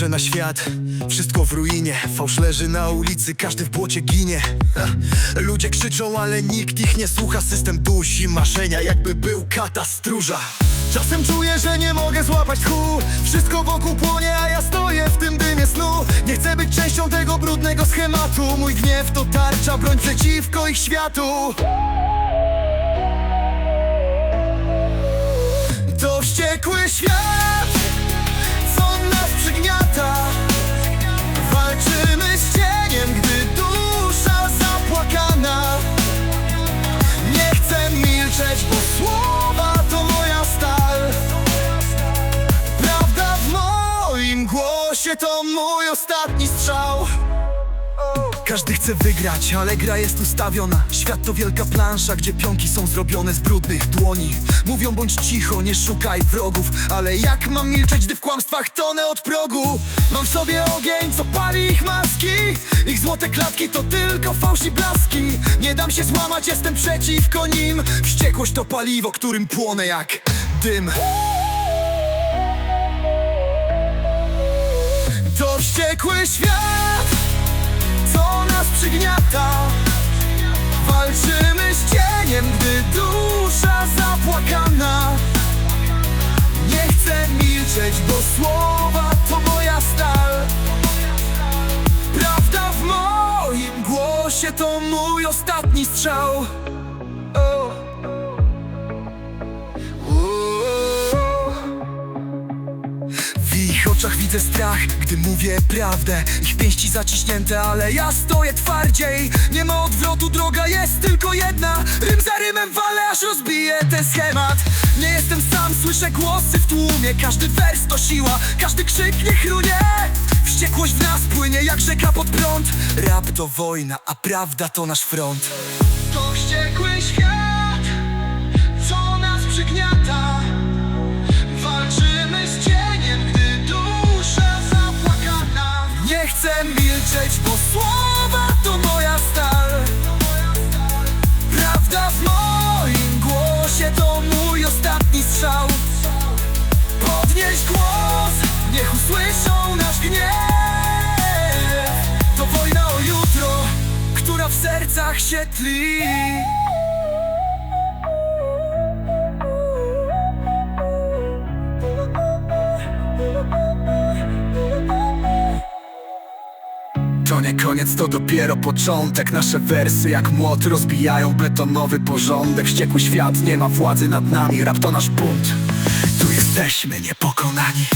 Patrzę na świat, wszystko w ruinie Fałsz leży na ulicy, każdy w błocie ginie. Ludzie krzyczą, ale nikt ich nie słucha. System dusi marzenia, jakby był kata stróża Czasem czuję, że nie mogę złapać tchu. Wszystko wokół płonie, a ja stoję w tym dymie snu. Nie chcę być częścią tego brudnego schematu. Mój gniew to tarcza, broń przeciwko ich światu. To wściekły świat, głosie to mój ostatni strzał? Każdy chce wygrać, ale gra jest ustawiona. Świat to wielka plansza, gdzie pionki są zrobione z brudnych dłoni. Mówią bądź cicho, nie szukaj wrogów Ale jak mam milczeć, gdy w kłamstwach tonę od progu? Mam w sobie ogień, co pali ich maski. Ich złote klatki to tylko fałsz i blaski. Nie dam się złamać, jestem przeciwko nim. Wściekłość to paliwo, którym płonę jak dym wściekły świat co nas przygniata. Walczymy z cieniem, gdy dusza zapłakana. Nie chcę milczeć, bo słowa to moja stal. Prawda w moim głosie to mój ostatni strzał ich oczach widzę strach, gdy mówię prawdę. Ich pięści zaciśnięte, ale ja stoję twardziej. Nie ma odwrotu, droga jest tylko jedna. Rym za rymem walę, aż rozbiję ten schemat. Nie jestem sam, słyszę głosy w tłumie. Każdy wers to siła, każdy krzyk nie chrunie Wściekłość w nas płynie jak rzeka pod prąd. Rap to wojna, a prawda to nasz front. To wściekły świat, Głos, niech usłyszą nasz gniew. To wojna o jutro, która w sercach się tli. To nie koniec, to dopiero początek. Nasze wersy jak młot rozbijają betonowy porządek. Wściekły świat nie ma władzy nad nami. Rap to nasz bunt jesteśmy niepokonani